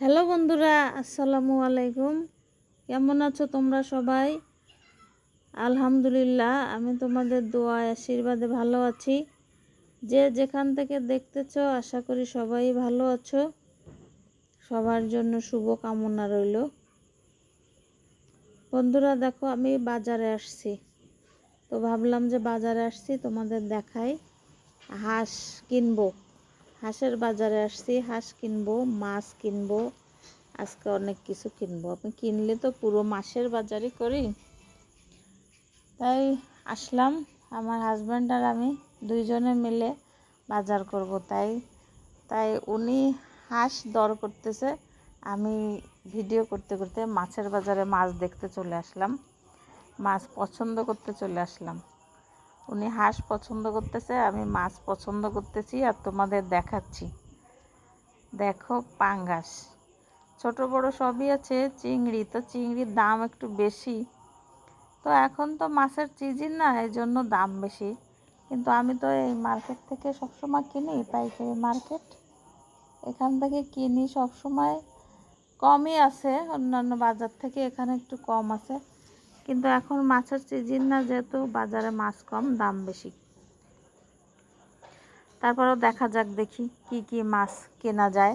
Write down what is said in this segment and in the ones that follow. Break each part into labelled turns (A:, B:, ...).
A: Hello বন্ধুরা, আসসালামু আলাইকুম। কেমন আছো তোমরা সবাই? আলহামদুলিল্লাহ, আমি তোমাদের দোয়া, আশীর্বাদে ভালো আছি। যে যেখান থেকে দেখতেছ, আশা করি সবাই ভালো আছো। সবার জন্য শুভ কামনা রইল। বন্ধুরা, দেখো, আমি বাজারে আসছি। তো ভাবলাম যে বাজারে আসছি, তোমাদের দেখাই। হাঁস কিনবো। হাঁসের বাজারে আসছি, হাঁস কিনবো, মাছ কিনবো, আজকে অনেক কিছু কিনবো। আমি কিনলে তো পুরো মাসের বাজারই করি। তাই আসলাম, আমার হাজব্যান্ড আর আমি দুইজনে মিলে বাজার করব তাই। তাই উনি হাঁস দর করতেছে, আমি ভিডিও করতে করতে মাছের বাজারে মাছ দেখতে চলে আসলাম, মাছ পছন্দ করতে চলে আসলাম। উনি হাঁস পছন্দ করতেছে, আমি মাছ পছন্দ করতেছি আর তোমাদের দেখাচ্ছি। দেখো পাঙ্গাস। ছোট বড় সবই আছে, চিংড়ি। তো চিংড়ির দাম একটু বেশি। তো এখন তো মাছের সিজন না, এই জন্য দাম বেশি। কিন্তু আমি তো এই মার্কেট থেকে সবসময় কিনি, পাইকারি মার্কেট এখান থেকে কিনি সবসময়। কমই আছে, অন্যান্য বাজার থেকে এখানে একটু কম আছে। কিন্তু এখন মাছের সিজন না, যেহেতু বাজারে মাছ কম, দাম বেশি। তারপরেও দেখা যাক দেখি কি কি মাছ কেনা যায়।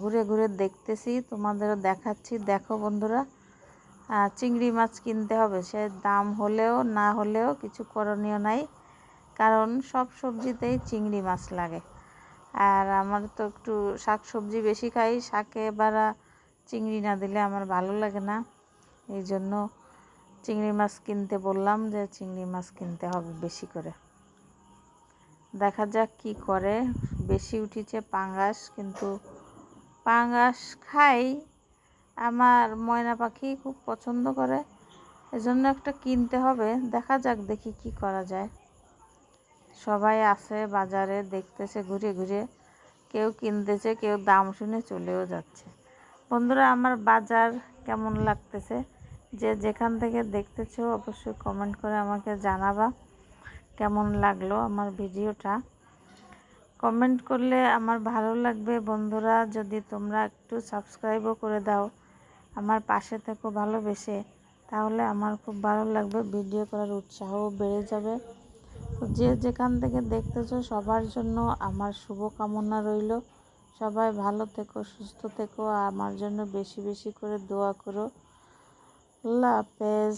A: ঘুরে ঘুরে দেখতেছি, তোমাদেরও দেখাচ্ছি। দেখো বন্ধুরা চিংড়ি মাছ কিনতে হবে। সে দাম হলেও না হলেও কিছু করণীয় নাই, কারণ সব সবজিতেই চিংড়ি মাছ লাগে। আর আমার তো একটু শাক সবজি বেশি খাই, শাকে এবার চিংড়ি না দিলে আমার ভালো লাগে না। এই জন্য চিংড়ি মাছ কিনতে বললাম যে চিংড়ি মাছ কিনতে হবে বেশি করে। দেখা যাক কি করে। বেশি উঠেছে পাঙ্গাস, কিন্তু পাঙ্গাস খাই। আমার ময়না পাখি খুব পছন্দ করে, এজন্য একটা কিনতে হবে। দেখা যাক দেখি কি করা যায়। সবাই আছে বাজারে, দেখতেছে ঘুরে ঘুরে। কেউ কিনতেছে, কেউ দাম শুনে চলেও যাচ্ছে। বন্ধুরা, আমার বাজার কেমন লাগতেছে? যে যেখান থেকে দেখতেছো, অবশ্যই কমেন্ট করে আমাকে জানাবা। কেমন লাগল আমার ভিডিওটা? কমেন্ট করলে আমার ভালো লাগবে। বন্ধুরা, যদি তোমরা একটু সাবস্ক্রাইবও করে দাও আমার পাশে থেকো ভালোবেসে, তাহলে আমার খুব ভালো লাগবে। ভিডিও করার উৎসাহও বেড়ে যাবে। যে যেখান থেকে দেখতেছো, সবার জন্য আমার শুভ কামনা রইল। সবাই ভালো থেকো, সুস্থ থেকো আমার জন্য বেশি বেশি করে দোয়া করো। আল্লাহ হাফেজ